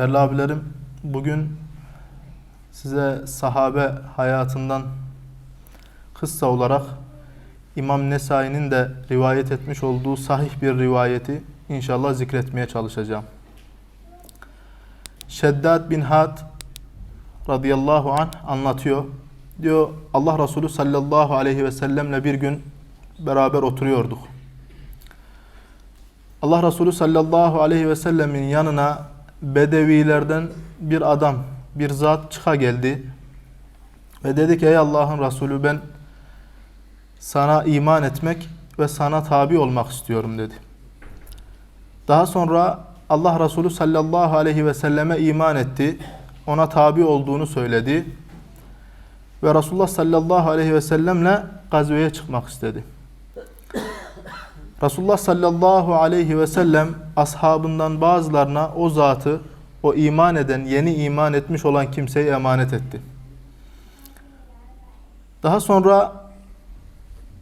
Değerli abilerim, bugün size sahabe hayatından kıssa olarak İmam Nesai'nin de rivayet etmiş olduğu sahih bir rivayeti inşallah zikretmeye çalışacağım. Şeddad bin Had radıyallahu anh anlatıyor. Diyor Allah Resulü sallallahu aleyhi ve sellemle bir gün beraber oturuyorduk. Allah Resulü sallallahu aleyhi ve sellemin yanına Bedevilerden bir adam, bir zat çıka geldi. Ve dedi ki ey Allah'ın Resulü ben sana iman etmek ve sana tabi olmak istiyorum dedi. Daha sonra Allah Resulü sallallahu aleyhi ve selleme iman etti. Ona tabi olduğunu söyledi. Ve Resulullah sallallahu aleyhi ve sellemle gazveye çıkmak istedi. Resulullah sallallahu aleyhi ve sellem ashabından bazılarına o zatı, o iman eden, yeni iman etmiş olan kimseyi emanet etti. Daha sonra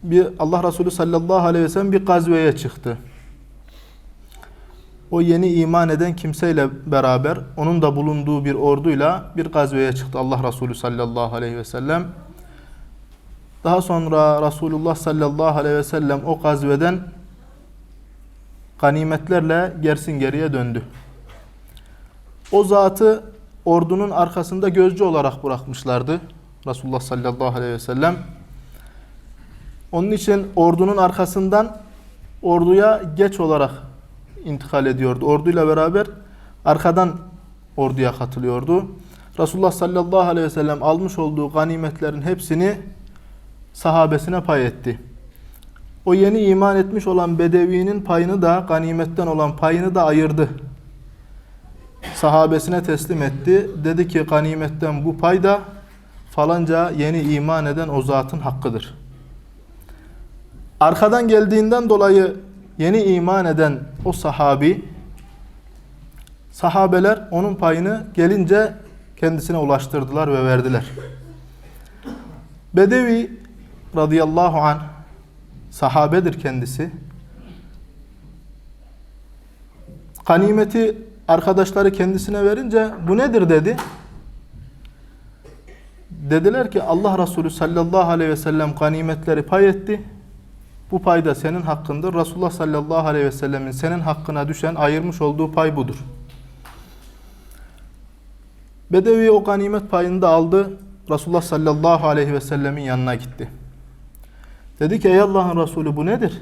bir Allah Resulü sallallahu aleyhi ve sellem bir gazveye çıktı. O yeni iman eden kimseyle beraber onun da bulunduğu bir orduyla bir gazveye çıktı Allah Resulü sallallahu aleyhi ve sellem. Daha sonra Resulullah sallallahu aleyhi ve sellem o gazveden ganimetlerle gersin geriye döndü. O zatı ordunun arkasında gözcü olarak bırakmışlardı. Resulullah sallallahu aleyhi ve sellem. Onun için ordunun arkasından orduya geç olarak intikal ediyordu. Orduyla beraber arkadan orduya katılıyordu. Resulullah sallallahu aleyhi ve sellem almış olduğu ganimetlerin hepsini sahabesine pay etti. O yeni iman etmiş olan Bedevi'nin payını da ganimetten olan payını da ayırdı. Sahabesine teslim etti. Dedi ki ganimetten bu pay da falanca yeni iman eden o zatın hakkıdır. Arkadan geldiğinden dolayı yeni iman eden o sahabi sahabeler onun payını gelince kendisine ulaştırdılar ve verdiler. Bedevi radıyallahu anh sahabedir kendisi. Ganimeti arkadaşları kendisine verince bu nedir dedi. Dediler ki Allah Resulü sallallahu aleyhi ve sellem ganimetleri pay etti. Bu pay da senin hakkındır. Resulullah sallallahu aleyhi ve sellemin senin hakkına düşen ayırmış olduğu pay budur. Bedevi o ganimet payını da aldı. Resulullah sallallahu aleyhi ve sellemin yanına gitti. Dedi ki ey Allah'ın Resulü bu nedir?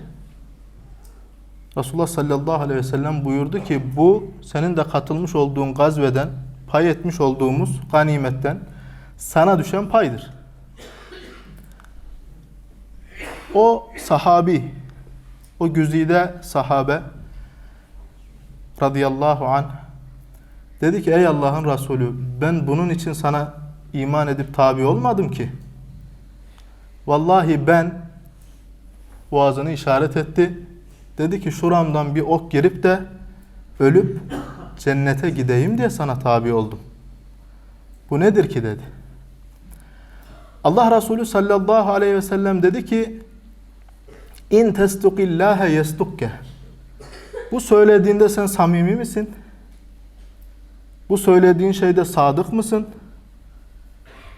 Resulullah sallallahu aleyhi ve sellem buyurdu ki bu senin de katılmış olduğun gazveden pay etmiş olduğumuz ganimetten sana düşen paydır. O sahabi, o güzide sahabe radıyallahu anh dedi ki ey Allah'ın Resulü ben bunun için sana iman edip tabi olmadım ki. Vallahi ben boğazını işaret etti. Dedi ki şuramdan bir ok girip de ölüp cennete gideyim diye sana tabi oldum. Bu nedir ki dedi. Allah Resulü sallallahu aleyhi ve sellem dedi ki İn testukillâhe yestukke Bu söylediğinde sen samimi misin? Bu söylediğin şeyde sadık mısın?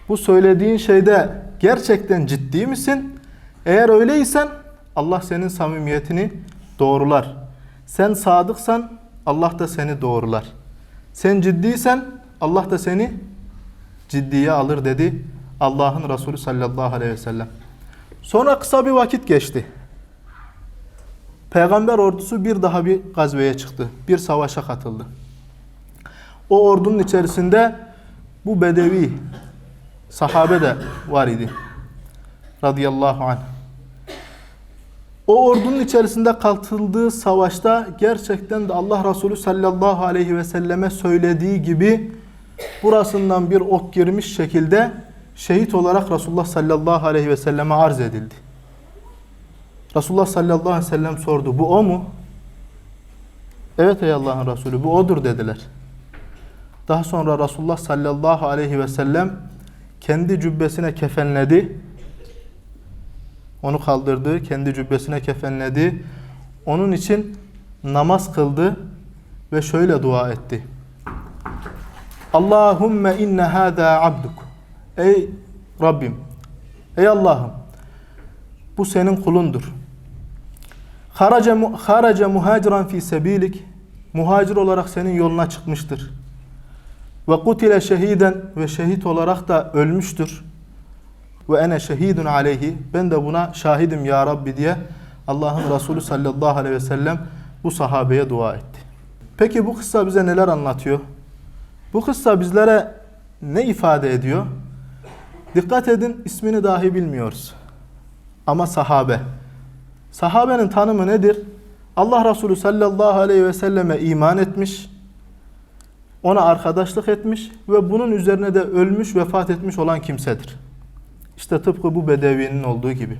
Bu söylediğin şeyde gerçekten ciddi misin? Eğer öyleysen Allah senin samimiyetini doğrular. Sen sadıksan Allah da seni doğrular. Sen ciddiysen Allah da seni ciddiye alır dedi Allah'ın Resulü sallallahu aleyhi ve sellem. Sonra kısa bir vakit geçti. Peygamber ordusu bir daha bir gazveye çıktı. Bir savaşa katıldı. O ordunun içerisinde bu bedevi sahabe de var idi. Radıyallahu anh. O ordunun içerisinde katıldığı savaşta gerçekten de Allah Resulü sallallahu aleyhi ve selleme söylediği gibi burasından bir ok girmiş şekilde şehit olarak Resulullah sallallahu aleyhi ve selleme arz edildi. Resulullah sallallahu aleyhi ve sellem sordu. Bu o mu? Evet ey Allah'ın Resulü bu odur dediler. Daha sonra Resulullah sallallahu aleyhi ve sellem kendi cübbesine kefenledi. Onu kaldırdı, kendi cübbesine kefenledi. Onun için namaz kıldı ve şöyle dua etti. Allahümme inne hâzâ abduk. Ey Rabbim, ey Allah'ım, bu senin kulundur. Haraca, mu- haraca muhaciran fi sebilik, muhacir olarak senin yoluna çıkmıştır. Ve kutile şehiden ve şehit olarak da ölmüştür. Ve ene şehidun aleyhi, ben de buna şahidim ya Rabbi diye Allah'ın Resulü sallallahu aleyhi ve sellem bu sahabeye dua etti. Peki bu kıssa bize neler anlatıyor? Bu kıssa bizlere ne ifade ediyor? Dikkat edin ismini dahi bilmiyoruz. Ama sahabe. Sahabenin tanımı nedir? Allah Resulü sallallahu aleyhi ve selleme iman etmiş, ona arkadaşlık etmiş ve bunun üzerine de ölmüş, vefat etmiş olan kimsedir. İşte tıpkı bu Bedevi'nin olduğu gibi.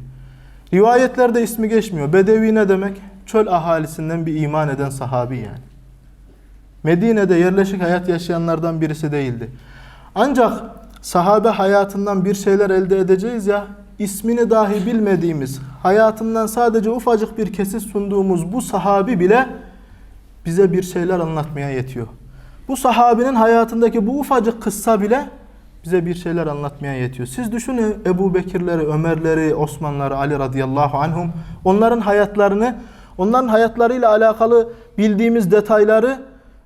Rivayetlerde ismi geçmiyor. Bedevi ne demek? Çöl ahalisinden bir iman eden sahabi yani. Medine'de yerleşik hayat yaşayanlardan birisi değildi. Ancak sahabe hayatından bir şeyler elde edeceğiz ya, ismini dahi bilmediğimiz, hayatından sadece ufacık bir kesit sunduğumuz bu sahabi bile bize bir şeyler anlatmaya yetiyor. Bu sahabinin hayatındaki bu ufacık kıssa bile bize bir şeyler anlatmaya yetiyor. Siz düşünün Ebu Bekirleri, Ömerleri, Osmanları, Ali radıyallahu anhum onların hayatlarını, onların hayatlarıyla alakalı bildiğimiz detayları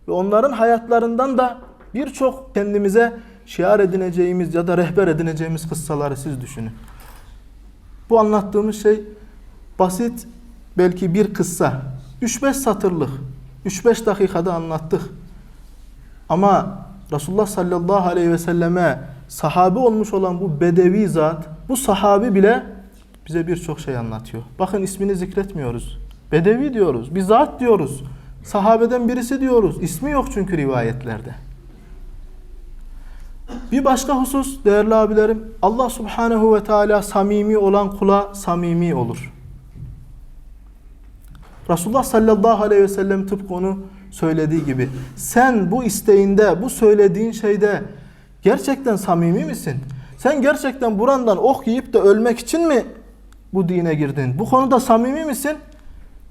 ve onların hayatlarından da birçok kendimize şiar edineceğimiz ya da rehber edineceğimiz kıssaları siz düşünün. Bu anlattığımız şey basit belki bir kıssa. 3-5 satırlık, 3-5 dakikada anlattık. Ama Resulullah sallallahu aleyhi ve selleme sahabe olmuş olan bu bedevi zat, bu sahabi bile bize birçok şey anlatıyor. Bakın ismini zikretmiyoruz. Bedevi diyoruz, bir zat diyoruz. Sahabeden birisi diyoruz. İsmi yok çünkü rivayetlerde. Bir başka husus değerli abilerim, Allah subhanehu ve teala samimi olan kula samimi olur. Resulullah sallallahu aleyhi ve sellem tıpkı onu söylediği gibi sen bu isteğinde, bu söylediğin şeyde gerçekten samimi misin? Sen gerçekten burandan ok yiyip de ölmek için mi bu dine girdin? Bu konuda samimi misin?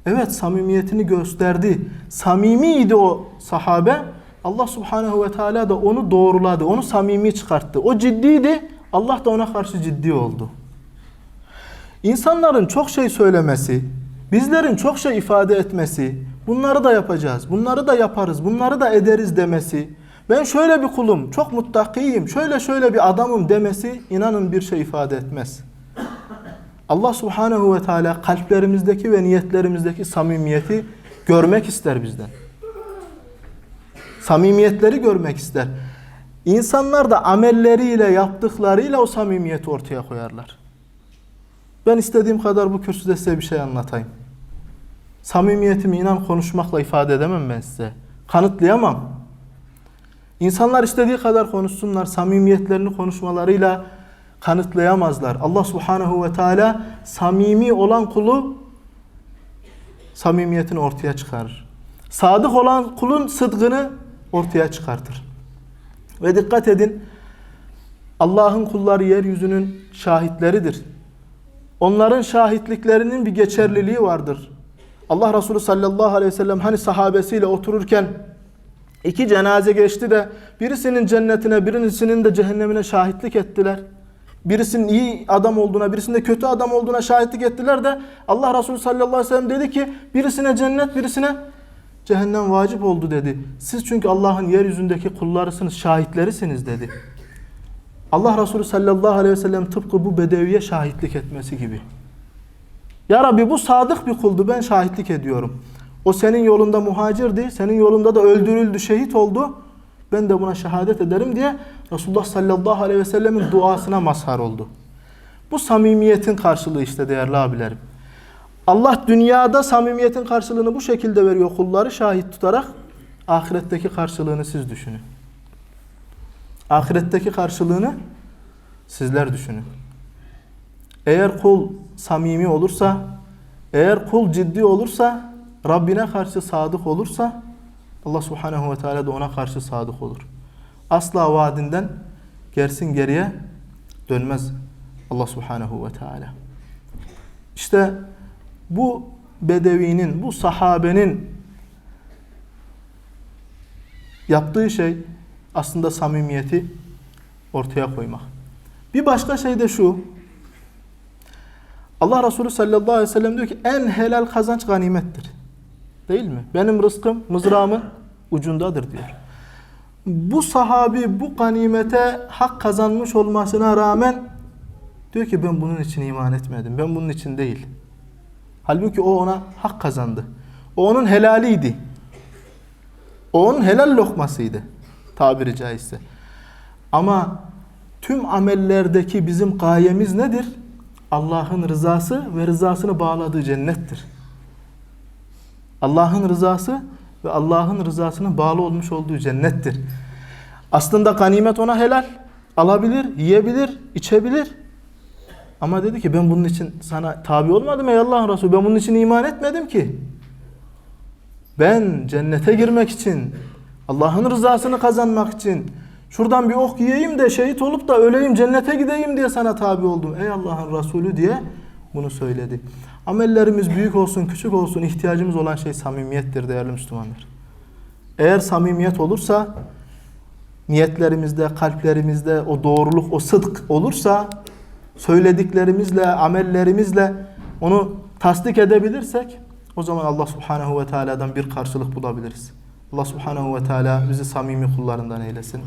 Evet samimiyetini gösterdi. Samimiydi o sahabe. Allah subhanehu ve teala da onu doğruladı. Onu samimi çıkarttı. O ciddiydi. Allah da ona karşı ciddi oldu. İnsanların çok şey söylemesi, bizlerin çok şey ifade etmesi, bunları da yapacağız, bunları da yaparız, bunları da ederiz demesi, ben şöyle bir kulum, çok muttakiyim, şöyle şöyle bir adamım demesi inanın bir şey ifade etmez. Allah subhanehu ve teala kalplerimizdeki ve niyetlerimizdeki samimiyeti görmek ister bizden. Samimiyetleri görmek ister. İnsanlar da amelleriyle, yaptıklarıyla o samimiyeti ortaya koyarlar. Ben istediğim kadar bu kürsüde size bir şey anlatayım. Samimiyetimi inan konuşmakla ifade edemem ben size. Kanıtlayamam. İnsanlar istediği kadar konuşsunlar. Samimiyetlerini konuşmalarıyla kanıtlayamazlar. Allah subhanehu ve teala samimi olan kulu samimiyetini ortaya çıkarır. Sadık olan kulun sıdkını ortaya çıkartır. Ve dikkat edin Allah'ın kulları yeryüzünün şahitleridir. Onların şahitliklerinin bir geçerliliği vardır. Allah Resulü sallallahu aleyhi ve sellem hani sahabesiyle otururken iki cenaze geçti de birisinin cennetine birisinin de cehennemine şahitlik ettiler. Birisinin iyi adam olduğuna, birisinin de kötü adam olduğuna şahitlik ettiler de Allah Resulü sallallahu aleyhi ve sellem dedi ki birisine cennet, birisine cehennem vacip oldu dedi. Siz çünkü Allah'ın yeryüzündeki kullarısınız, şahitlerisiniz dedi. Allah Resulü sallallahu aleyhi ve sellem tıpkı bu bedeviye şahitlik etmesi gibi. Ya Rabbi bu sadık bir kuldu ben şahitlik ediyorum. O senin yolunda muhacirdi, senin yolunda da öldürüldü, şehit oldu. Ben de buna şehadet ederim diye Resulullah sallallahu aleyhi ve sellemin duasına mazhar oldu. Bu samimiyetin karşılığı işte değerli abilerim. Allah dünyada samimiyetin karşılığını bu şekilde veriyor kulları şahit tutarak. Ahiretteki karşılığını siz düşünün. Ahiretteki karşılığını sizler düşünün. Eğer kul samimi olursa, eğer kul ciddi olursa, Rabbine karşı sadık olursa Allah subhanehu ve teala da ona karşı sadık olur. Asla vaadinden gersin geriye dönmez Allah subhanehu ve teala. İşte bu bedevinin, bu sahabenin yaptığı şey aslında samimiyeti ortaya koymak. Bir başka şey de şu. Allah Resulü sallallahu aleyhi ve sellem diyor ki en helal kazanç ganimettir. Değil mi? Benim rızkım mızrağımın ucundadır diyor. Bu sahabi bu ganimete hak kazanmış olmasına rağmen diyor ki ben bunun için iman etmedim. Ben bunun için değil. Halbuki o ona hak kazandı. O onun helaliydi. O onun helal lokmasıydı. Tabiri caizse. Ama tüm amellerdeki bizim gayemiz nedir? Allah'ın rızası ve rızasını bağladığı cennettir. Allah'ın rızası ve Allah'ın rızasının bağlı olmuş olduğu cennettir. Aslında ganimet ona helal. Alabilir, yiyebilir, içebilir. Ama dedi ki ben bunun için sana tabi olmadım ey Allah'ın Resulü. Ben bunun için iman etmedim ki. Ben cennete girmek için, Allah'ın rızasını kazanmak için, şuradan bir ok yiyeyim de şehit olup da öleyim cennete gideyim diye sana tabi oldum. Ey Allah'ın Resulü diye bunu söyledi. Amellerimiz büyük olsun, küçük olsun ihtiyacımız olan şey samimiyettir değerli Müslümanlar. Eğer samimiyet olursa, niyetlerimizde, kalplerimizde o doğruluk, o sıdk olursa, söylediklerimizle, amellerimizle onu tasdik edebilirsek, o zaman Allah Subhanahu ve Teala'dan bir karşılık bulabiliriz. Allah Subhanahu ve Teala bizi samimi kullarından eylesin.